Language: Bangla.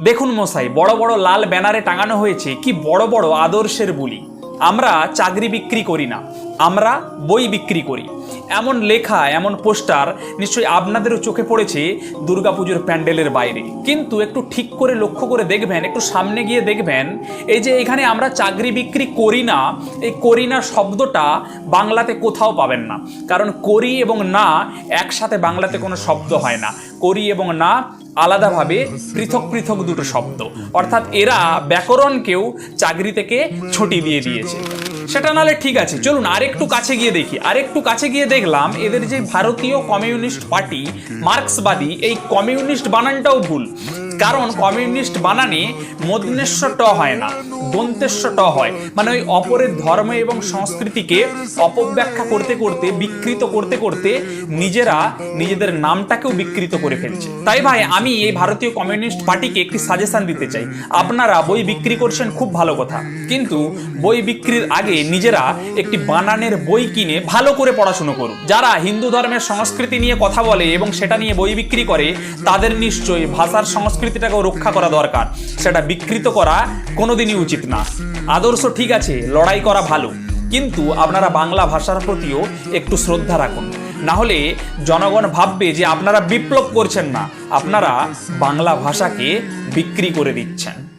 দেখুন মশাই, বড় বড় লাল ব্যানারে টাঙানো হয়েছে কি বড় বড় আদর্শের বুলি। আমরা চাকরি বিক্রি করি না, আমরা বই বিক্রি করি। এমন লেখা, এমন পোস্টার নিশ্চয়ই আপনাদেরও চোখে পড়েছে দুর্গাপুজোর প্যান্ডেলের বাইরে। কিন্তু একটু ঠিক করে লক্ষ্য করে দেখবেন, একটু সামনে গিয়ে দেখবেন, এই যে এখানে আমরা চাকরি বিক্রি করি না, এই করি না শব্দটা বাংলাতে কোথাও পাবেন না। কারণ করি এবং না একসাথে বাংলাতে কোনো শব্দ হয় না। করি এবং না আলাদাভাবে পৃথক পৃথক দুটো শব্দ। অর্থাৎ এরা ব্যাকরণকেও চাকরি থেকে ছুটি দিয়ে দিয়েছে। সেটা নাহলে ঠিক আছে, চলুন আরেকটু কাছে গিয়ে দেখি। আরেকটু কাছে গিয়ে দেখলাম এদের যে ভারতীয় কমিউনিস্ট পার্টি, মার্ক্সবাদী, এই কমিউনিস্ট বানানটাও ভুল। কারণ কমিউনিস্ট বানানে মধ্যেশ্ব ট হয় না দন্তেশ্ব ট হয়। মানে ওই অপরের ধর্ম এবং সংস্কৃতিকে অপব্যাখ্যা করতে করতে, বিকৃত করতে করতে নিজেরা নিজেদের নামটাকেও বিকৃত করে ফেলছে। তাই ভাই, আমি এই ভারতীয় কমিউনিস্ট পার্টিকে একটি সাজেশন দিতে চাই। আপনারা বই বিক্রি করছেন খুব ভালো কথা, কিন্তু বই বিক্রির আগে নিজেরা একটি বানানের বই কিনে ভালো করে পড়াশুনো করুন। যারা হিন্দু ধর্মের সংস্কৃতি নিয়ে কথা বলে এবং সেটা নিয়ে বই বিক্রি করে, তাদের নিশ্চয়ই ভাষার সংস্কৃতিটাকেও রক্ষা করা দরকার। সেটা বিকৃত করা কোনোদিনই উচিত না। আদর্শ ঠিক আছে, লড়াই করা ভালো। কিন্তু আপনারা বাংলা ভাষার প্রতিও একটু শ্রদ্ধা রাখুন। না হলে জনগণ ভাববে যে আপনারা বিপ্লব করছেন না, আপনারা বাংলা ভাষাকে বিক্রি করে দিচ্ছেন।